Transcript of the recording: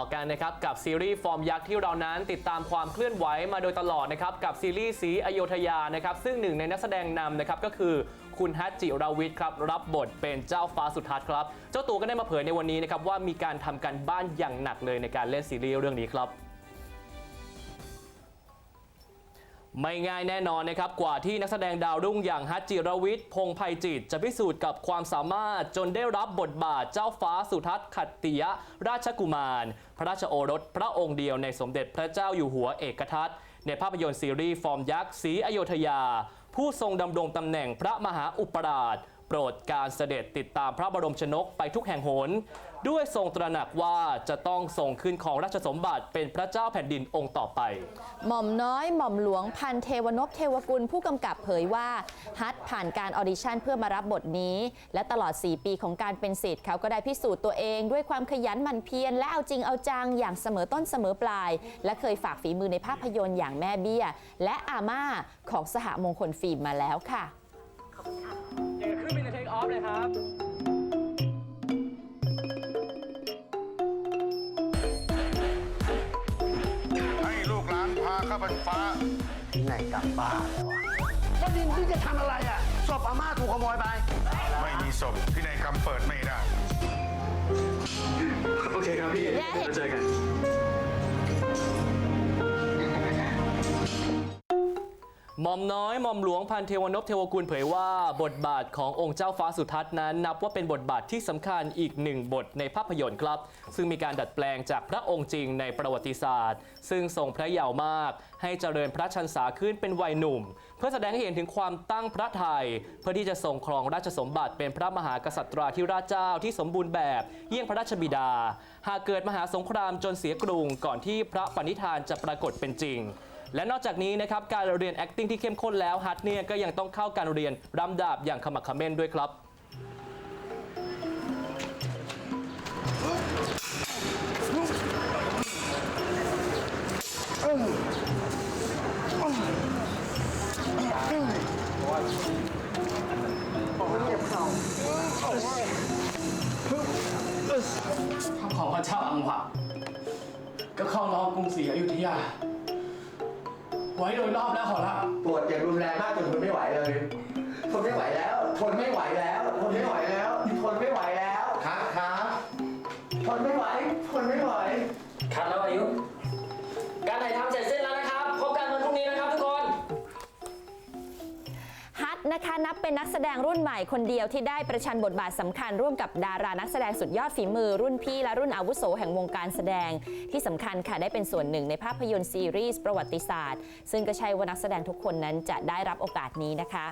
อกันนะครับกับซีรีส์ฟอร์มยักษ์ที่เรานั้นติดตามความเคลื่อนไหวมาโดยตลอดนะครับกับซีรีส์สีอโยธยานะครับซึ่งหนึ่งในนักแสดงนำนะครับก็คือคุณฮัจจิราวิทย์ครับรับบทเป็นเจ้าฟ้าสุทัศน์ครับ เจ้าตัวก็ได้มาเผยในวันนี้นะครับว่ามีการทำการบ้านอย่างหนักเลยในการเล่นซีรีส์เรื่องนี้ครับ ไม่ง่ายแน่นอนนะครับกว่าที่นักแสดงดาวรุ่งอย่างฮัจจิรวิทย์พงษ์ภัยจิต จะพิสูจน์กับความสามารถจนได้รับบทบาทเจ้าฟ้าสุทัศน์ขัตติยราชกุมาร พระราชโอรสพระองค์เดียวในสมเด็จพระเจ้าอยู่หัวเอกทัตในภาพยนตร์ซีรีส์ฟอร์มยักษ์สีอโยธยา ผู้ทรงดำรงตำแหน่งพระมหาอุปราช โปรดการเสด็จติดตามพระบรมชนกไปทุกแห่งหน ด้วยทรงตระหนักว่าจะต้องทรงขึ้นของราชสมบัติเป็นพระเจ้าแผ่นดินองค์ต่อไป หม่อมน้อยหม่อมหลวงพันเทวนพเทวกุลผู้กำกับเผยว่า ฮัทผ่านการออดิชั่นเพื่อมารับบทนี้ และตลอด 4 ปีของการเป็นศิษย์เขาก็ได้พิสูจน์ตัวเอง ด้วยความขยันหมั่นเพียรและเอาจริงเอาจังอย่างเสมอต้นเสมอปลาย และเคยฝากฝีมือในภาพยนตร์อย่างแม่เบี้ย และอาม่าของสหมงคลฟิล์มมาแล้วค่ะ ออฟเลยครับ ให้ลูกหลานพาข้าบนฟ้า ที่ไหนกลับบ้านแล้วอะก็ดินที่จะทำอะไรอะศพอาม่าถูกขโมยไป ไม่มีศพที่ในยกรรมเปิดไม่ได้ โอเคครับพี่และเห็นเจอกัน หม่อมน้อยหม่อมหลวงพันเทวนพเทวกุลเผยว่า บทบาทขององค์เจ้าฟ้าสุทัศน์นั้น นับว่าเป็นบทบาทที่สำคัญอีกหนึ่งบทในภาพยนตร์ครับ ซึ่งมีการดัดแปลงจากพระองค์จริงในประวัติศาสตร์ ซึ่งทรงพระเยาว์มาก ให้เจริญพระชันษาขึ้นเป็นวัยหนุ่ม เพื่อแสดงให้เห็นถึงความตั้งพระไทย เพื่อที่จะทรงครองราชสมบัติเป็นพระมหากษัตราธิราชเจ้าที่สมบูรณ์แบบเยี่ยงพระราชบิดา หากเกิดมหาสงครามจนเสียกรุงก่อนที่พระปณิธานจะปรากฏเป็นจริง และนอกจากนี้นะครับการเรียน acting ที่เข้มข้นแล้วฮัทเนี่ยก็ยังต้องเข้าการเรียนรำดาบอย่างขมักเขม้นด้วยครับของพระเจ้าอังวะก็เข้าน้องกรุงศรีอยุธยา ไว้โดยรอบแล้วขอรับ ปวดอย่างรุนแรงมากจนทนไม่ไหวเลย ทนไม่ไหวแล้ว ทนไม่ไหว เป็นนักแสดงรุ่นใหม่คนเดียวที่ได้ประชันบทบาทสำคัญร่วมกับดารานักแสดงสุดยอดฝีมือรุ่นพี่และรุ่นอาวุโสแห่งวงการแสดง ที่สำคัญค่ะได้เป็นส่วนหนึ่งในภาพยนตร์ซีรีส์ประวัติศาสตร์ ซึ่งก็ใช่ว่านักแสดงทุกคนนั้นจะได้รับโอกาสนี้นะคะ